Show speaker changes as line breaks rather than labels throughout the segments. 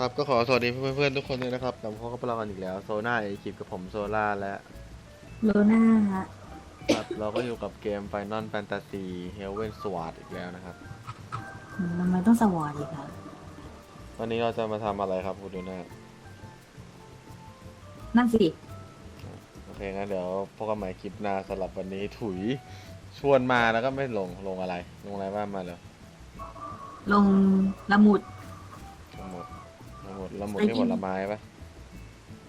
ครับก็ขอสวัสดีเพื่อนๆทุกคนเลยนะครับกลับมาพบกับเรากันอีกแล้วโซน่าเอคิปกับผมโซล่าและ
โลน่าฮะ
ครับเราก็อยู่กับเกม Final Fantasy Heaven Sword อีกแล้วนะครับ
อืมทำไมต้องสวอร์ดอีกอะ
วันนี้เราจะมาทำอะไรครับคุณดูหน้า
นั่นสิ
โอเคงั้นเดี๋ยวพบกันใหม่คลิปหน้าสำหรับวันนี้ถุยชวนมาแล้วก็ไม่ลงลงอะไร ลงอะไรบ้างมาเลย
ลงละมุด
ละหมดละ หมดละหมด
ไปกิ
นี่
น
ผลไม้ปะ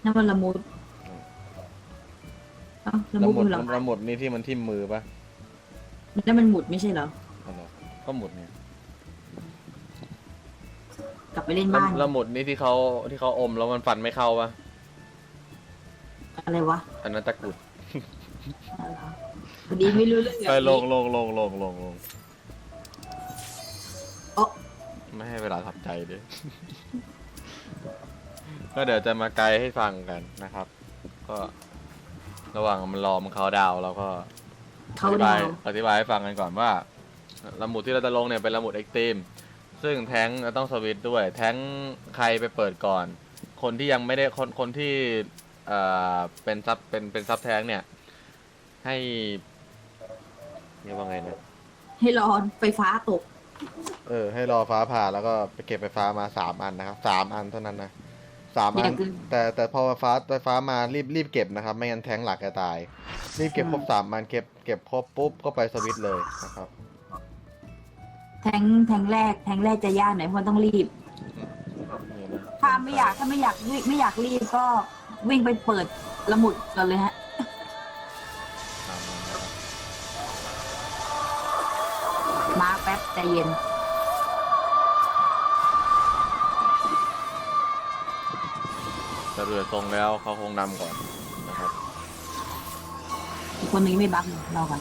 นั่นมันละมุด
อืม
เอ้าละ
ละ
มุด
หมด
คือเหรอ
ละหมดนี่ที่มันทิ่มมือปะ
นั่นมันหมุดไม่ใช่เหรอ
อ๋อเหรอก็หมดเนี่ย
กลับไปเล่นบ้าน
ละหมดนี่ที่เขาที่เขาอมแล้วมันฟันไม่เข้าปะ
อะไรวะ
อันนั้นตะกรุด
อะไรวะพอดีไม่รู้เรื่อง
ไปลงลงลงลงลงลง
โอ๊ะ
ไม่ให้เวลาทำใจด้วย ก็เดี๋ยวจะมาไกด์ให้ฟังกันนะครับ ก็ระหว่างมันรอมันเขาดาวน์เราก็
เขา
อธิ
ดา
บาย วอธิบายให้ฟังกันก่อนว่าละหมุดที่เราจะลงเนี่ยเป็นละหมุดเอ็กตรีมซึ่งแท้งเราต้องสวิตช์ด้วย แท้งใครไปเปิดก่อน คนที่ยังไม่ได้คนคนที่เอ่อเป็นซับเป็นเป็นซับแท้งเนี่ย ให้เรียกว่าไงนะ
ให้รอไฟฟ้าตก
เออ ให้รอฟ้าผ่าแล้วก็ไปเก็บไฟฟ้ามาสามอันนะครับสามอันเท่านั้นนะสามอัน
อย่าเกิน
แต่แต่พอไฟฟ้าไฟฟ้ามารีบรีบเก็บนะครับ ไม่งั้นแทงหลักจะตาย รีบเก็บครบสามอันเก็บเก็บครบปุ๊บก็ไปสวิตช์เลยนะครับ
แทงแทงแรกแทงแรกจะยากหน่อยเพราะต้องรีบ
นี่นะ
ถ้าไม่อยากถ้าไม่อยากวิ่งไม่อยากรีบก็วิ่งไปเปิดละมุดก่อนเลยฮะ ใจเย็น
แต่เรือทรงแล้วเขาคงนำก่อนนะครับ
อีกคนนึงไม่บัฟเลยรอก่อน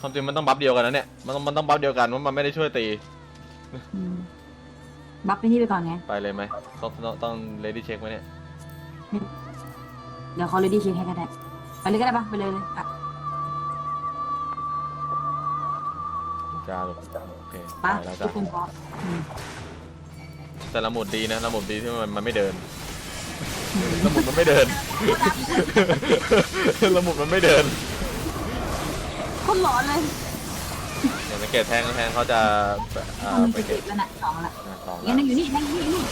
ความจริงมันต้องบัฟเดียวกันนะเนี่ย มันต้องมันต้องบัฟเดียวกันว่ามันไม่ได้ช่วยตี
อืมบัฟไปที่ไปก่อนไง
ไปเลยไหมต้องต้องต้องเลดี้เช็คไหมเนี่ย
เดี๋ยวเขาเลยดีเช็คให้ก็ได้ไปเลยก็ได้ปะไปเลยเลยอะ
จ้าลูกโอเค
ปะ
ไปแล้ว
ทุ
จ้าก
คนพร้อมอืม
แต่ละหมุดดีนะละหมุดดีที่มันมันไม่เดิน
อืม
ละหมุดมันไม่เดิน ละหมุดมันไม่เดิน
คนหลอนเลย
อย่างสังเกตแทงแทงเขาจะอ่า
มัน
ไป
จะ
เก็
เก็
บบ
แล้วนะสองละ
อ่าสอง
งั้นนั่งอยู่นี่นั่งอยู่นี่นี่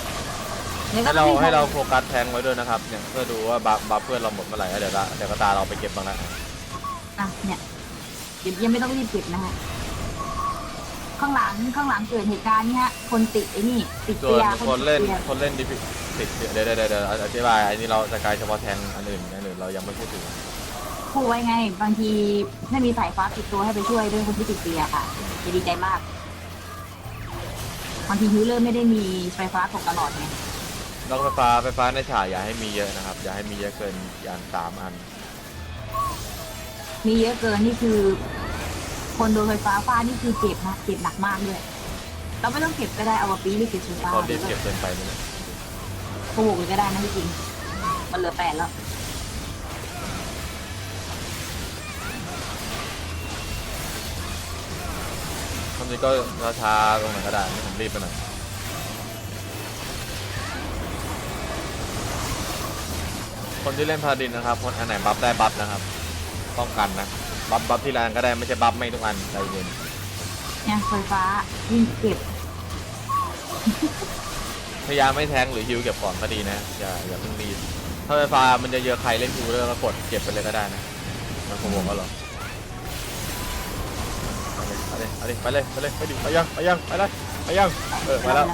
ดี๋ยวก็
ให้เรา
วิ่ง
ให้เราโฟกัสแทงไว้ด้วยนะครับเนี่ยเพื่อดูว่าบัฟบัฟเพื่อนเราหมดเมื่อไหร่แล้วเดี๋ยวละเดี๋ยวก็ตาเราไปเก็บบางละ
อะเนี่ยเดี๋ยวยังไม่ต้องรีบเก็บนะฮะ ข้างหลังข้างหลังเกิดเหตุการณ์นี้ฮะคนติดไอ้นี่ติด
ส่วน
เตีย
คนเล่น
ติดตีย
คนเล่นดิฟิติดเดี๋ยวเดี๋ยวเดี๋ยวเดี๋ยวอธิบายอันนี้เราจะกายเฉพาะแทงอันอื่นอันอื่นเรายังไม่พูดถึง
พูดไว้ไง บางทีถ้ามีสายฟ้าติดตัวให้ไปช่วยด้วยคนที่ติดเตียค่ะจะดีใจมากบางทีฮิวเลอร์ไม่ได้มีไฟฟ้าตกตลอดไง
แล้วก็ไฟฟ้าไฟฟ้าในฉากอย่าให้มีเยอะนะครับ อย่าให้มีเยอะเกินอย่างสามอัน
มีเยอะเกินนี่คือ คนโดนไฟฟ้าฟาดนี่คือเจ็บนะเจ็บหนักมากด้วยเราไม่ต้องเก็บก็ได้เอามาปีนี่เก็บไฟฟ้า
ตอนรีบเก็บเกินไปนี่นะ
โกหกเลยก็ได้นะที่จริง มันเหลือแปดแล้ว
ความจริงก็ช้าๆตรงไหนก็ได้ไม่ผมรีบไปหน่อยคนที่เล่นพาดินนะครับ คนอันไหนบัฟได้บัฟนะครับป้องกันนะ บัฟบัฟที่แรงก็ได้ไม่ใช่บัฟไม่ทุกอันใจเย็น
เนี่ยไฟฟ้ายิ่งเก็บ
พยายามไม่แทงหรือฮิวเก็บก่อนก็ดีนะอย่าอย่าเพิ่งรีบถ้าไฟฟ้ามันจะเยอะใครเล่นฮิวแล้วก็กดเก็บไปเลยก็ได้นะมันคงบอกว่าหรอไปเลยไปเลยไปเลยไปเลยไปดิไปยังไปยังไปเลยไปยังเออไปแล้ว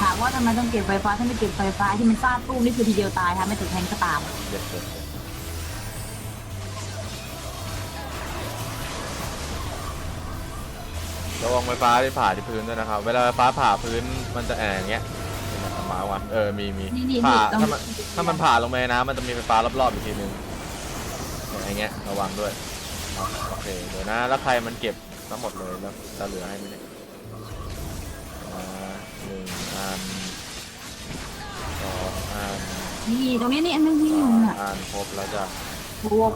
ถามว่าทำไมต้องเก็บไฟฟ้าถ้าไม่เก็บไฟฟ้าที่มันฟาดตู้มนี่คือทีเดียวตายค่ะไม่ถึงแทงก็ตาม
เด็ด ระวังไฟฟ้าที่ผ่าที่พื้นด้วยนะครับ เวลาไฟฟ้าผ่าพื้นมันจะแอนอย่างเงี้ยเป็นแบบหมาวันเออ มีมี
นี่นี่
ผ่า
นี่ต้อง
ถ้ามันถ้ามันผ่าลงไปในน้ำมันจะมีไฟฟ้ารอบๆอีกทีนึงอย่างเงี้ยระวังด้วยครับโอเคเดี๋ยวนะแล้วใครมันเก็บทั้งหมดเลยแล้วจะเหลือให้ไหมเนี่ยอ่าหนึ่งอันสองอัน
นี่ตรงนี้นี่อันนึงที่อยู่น่ะ
อันครบแล้วจ้ะ
บวก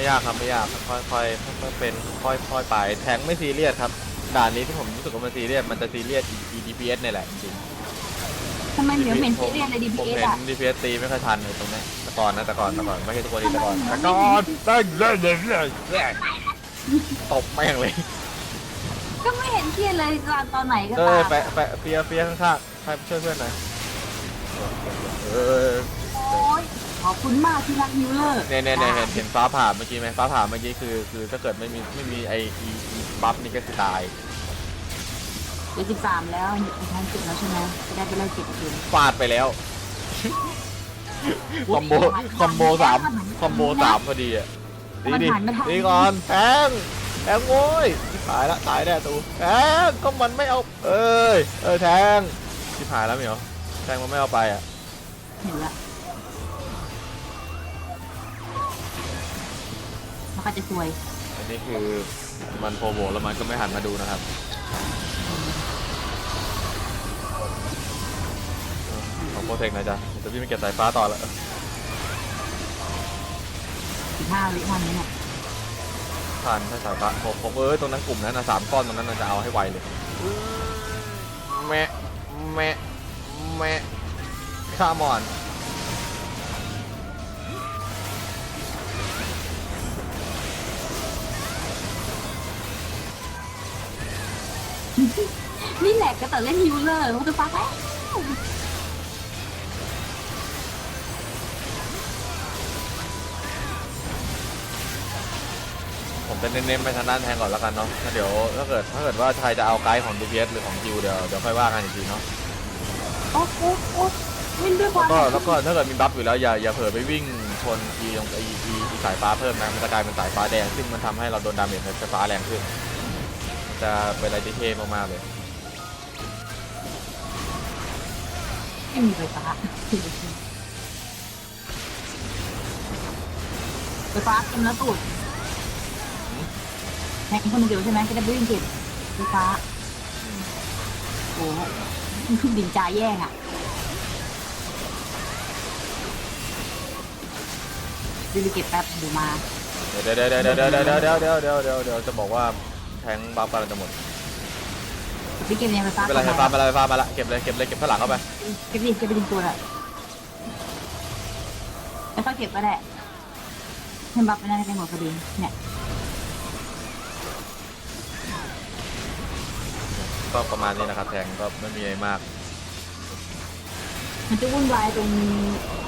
ไม่ยากครับไม่ยากค่อยๆค่อยๆค่อยๆเป็นค่อยๆไปแทงไม่ซีเรียสครับด่านนี้ที่ผมรู้สึกว่ามันซีเรียสมันจะซีเรียส EDPS เนี่ยแหละจริง
ทำไมเหมียวเหม็นซีเรียสใน
ผม
DPS
เห็น
อะ
DPS ตีไม่ค่อยทันเลยตรงเนี้ยแต่ก่อนนะแต่ก่อนแต่ก่อนไม่ใช่ทุกคนดีแต่ก่อนแต่ก่อนตั้งเล่นเลยเลยตบแม่งเลย
ก็ไม่เห็นเครียดเลยตอนตอนไหนก็
เอ
ตา
อ
ม
แปะแปะเฟียเฟียข้างๆใครช่วยเพื่อนหน่อยเออ
โอ้ย ขอบคุณมากที่รักฮิวเลอร์
เนี่ยเนี่ยเนี่ยเห็นเห็นฟ้าผ่าเมื่อกี้ไหมฟ้าผ่าเมื่อกี้คือคือถ้าเกิดไม่มีไม่มีไออีบัฟนี่ก็คือตาย
เจ็ดสิบสามแล้วอีกครั้งเจ็ดแล้วใช่ไหมจะได้ไปไล่เก็บคืน
ฟาดไปแล้ว คอมโบคอมโบสามคอมโบสามพอดีอะดีดิดีก่อนแทงแทงโว้ยตายละตายแน่ตูแทงก็มันไม่เอา เอ้ยเออแทงชิบหายแล้วเหมียวแทงมันไม่เอาไปอะ
เห็นละ แล้วก็จะซวย
อันนี้คือมันโปรโบแล้วมันก็ไม่หันมาดูนะครับขอโปรเทคหน่อยจ้ะเดี๋ยวพี่ไม่เก็บสายฟ้าต่อแล้ว
สิบห้าวิวันนี้เนี่ย
ผ่านถ้าสายฟ้าผมผมเออตรงนั้นกลุ่มนั้นนะสามก้อนตรงนั้นน่ะจะเอาให้ไวเลยแมะแมะแมะข้ามอน
นี่แหละก็แต่เล่นฮิวเลอร์เขาจะฟักแล้ว
ผมจะเน้นๆไปทางด้านแทงก่อนแล้วกันเนาะถ้าเดี๋ยวถ้าเกิดถ้าเกิดว่าใครจะเอาไกด์ของ DPS หรือของคิวเดี๋ยวเดี๋ยวค่อยว่ากันอีกทีเนาะ
โอ้โอ้โอ้วิ่งด้วยค
แล้ว
วาม
ก็แล้วก็ถ้าเกิดมีบัฟอยู่แล้วอย่าอย่าเผลอไปวิ่งชนอีตรงไออีอีสายฟ้าเพิ่มนะมันจะกลายเป็นสายฟ้าแดงซึ่งมันทำให้เราโดนดาเมจไฟฟ้าแรงขึ้นมัน จะเป็นอะไรที่เท่มากๆเลย
ไม่มีไฟฟ้าไฟฟ้าเต็มแล้วตูดแทงคนเดียวใช่ไหมก็ได้ไปวิ่งเก็บไฟฟ้าโอ้โหดินจาแย่งอะดินไปเก็บแป๊บเดี๋ยวมา
เดี๋ยวเดี๋ยวเดี๋ยวเดี๋ยวเดี๋ยวเดี๋ยวเดี๋ยวเดี๋ยวเดี๋ยวเดี๋ยวเดี๋ยวจะบอกว่า แทงบัฟกำลังจะหมด
ไปเก็บในไฟฟ้า
ไม่เป็นไรไฟฟ้ามาแล้วไฟฟ้ามาแล้วเก็บเลยเก็บเลยเก็บข้างหลังเข้าไป
เก็บดิเก็บไปดิตัวละแล้วก็เก็บก็ได้ให้บัฟไปนั่นไปหมดพอดีเนี่ย
ก็ประมาณนี้นะครับแทงก็ไม่มีอะไรมาก
มันจะวุ่นวายตรง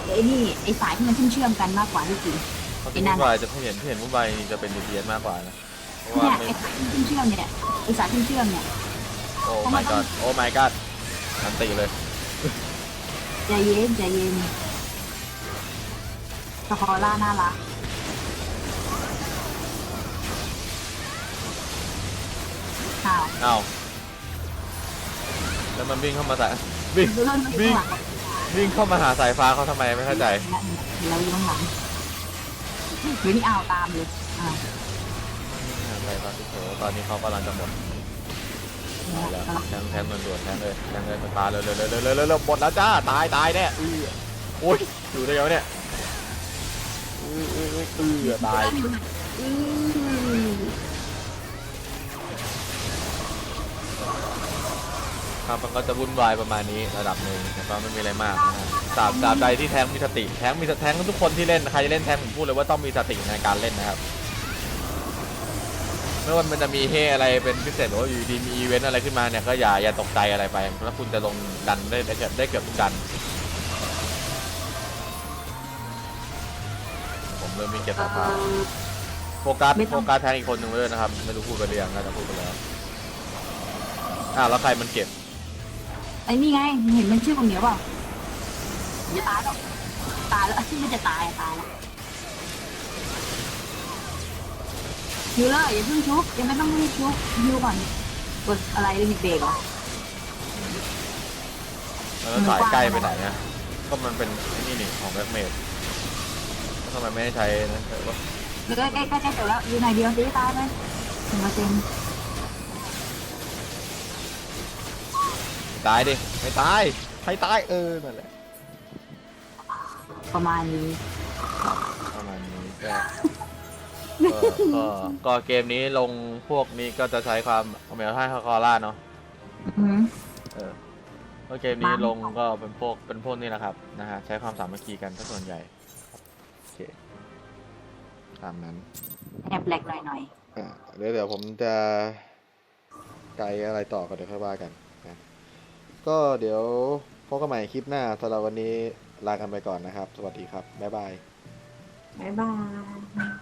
ไอ้นี่ไอ้สายที่มันเชื่อมๆกันมากกว่าที่จริง
เพราะ
ไอ้
ที่
นั่
วุ่
น
นวายจะที่เห็นที่เห็นวุ่นวายจะเป็น DPS มากกว่านะ เพราะว่า
เนี่ย
ไม่
ไอ้สายที่เชื่อมๆเนี่ยไอ้สายที่เชื่อมเนี่ย
โอ้ my god โอ้ my god อันตีเลย
ใจเย็นใจเย็นสคอร่าน่ารักอ้าว
อ้าว แล้วมันวิ่งเข้ามาใส่วิ่ง
เริ่มไม่ข้างหลัง
วิ่งเข้ามาหาสายฟ้าเขาทำไมไม่เข้าใจ
เราอยู่ข้างหลังเดี๋ยวนี้อ้าวตามเลยอ่า
สายฟ้าที่โถตอนนี้เขากำลังจะหมดเอาแล้วแทงแทงด่วนๆแทงเลยแทงเลยไฟฟ้าเร็วๆเร็วๆเร็วๆเร็วๆหมดแล้วจ้าตายตายแน่อือโอ้ยอยู่ได้ไงวะเนี่ยอืออืออืออือตาย
อือ
ครับมันก็จะวุ่นวายประมาณนี้ระดับหนึ่งแต่ก็ไม่มีอะไรมากนะตราบตราบใดที่แทงมีสติแทงมีสแทงทุกคนที่เล่นใครเล่นแทงผมพูดเลยว่าต้องมีสติในการเล่นนะครับ ไม่ว่ามันจะมีเฮอะไรเป็นพิเศษหรือว่าอยู่ดีมีอีเวนต์อะไรขึ้นมาเนี่ยก็อย่าอย่าตกใจอะไรไปแล้วคุณจะลงดันได้ได้เกือบได้เกือบทุกดัน ผมเริ่มมีเก็บสายฟ้าโฟกัสโฟกัสแทงอีกคนหนึ่งไว้ด้วยนะครับ ไม่รู้พูดไปหรือยังน่าจะพูดไปแล้วอ้าวแล้วใครมันเก็บ
ไอ้นี่ไงเห็นมันชื่อของเหนียวเปล่าจะตายแล้วตายแล้วไม่จะตายอะตายแล้ว ฮิวเลอร์อย่าเพิ่งชุบยังไม่ต้องรีบชุบฮิวก่อนกดอะไรลิมิตเบรกเหรอ
แล้วสายใกล้ไปไหนเนี่ยก็มันเป็นไอ้นี่นี่ของแบ็กเมดทำไมไม่ได้ใช้นะแต่ว่า
ใกล้ใกล้ใกล้ใกล้จบแล้วอยู่ไหนเดียวตีตายไหมหนึ่งเปอร์เซ็นต์
ตายดิไม่ตายใครตายเออนั่นแหละ
ประมาณนี้
ประมาณนี้ก็ ก็ก็ก็เกมนี้ลงพวกนี้ก็จะใช้ความเมลท่าคอร่าเนาะ
อืม
เออก็เกมนี้
มา
ลงก็เป็นพวกเป็นพวกนี้นะครับนะฮะใช้ความสามัคคีกันถ้าส่วนใหญ่โอเคตามนั้น
แอบแหลกหน่อยหน่อย
อ่าเดี๋ยวเดี๋ยวผมจะไกลอะไรต่อก็เดี๋ยวค่อยว่ากันนะก็เดี๋ยวพบกันใหม่คลิปหน้าสำหรับวันนี้ลากันไปก่อนนะครับ สวัสดีครับ บ๊ายบาย
ๆบ๊ายบาย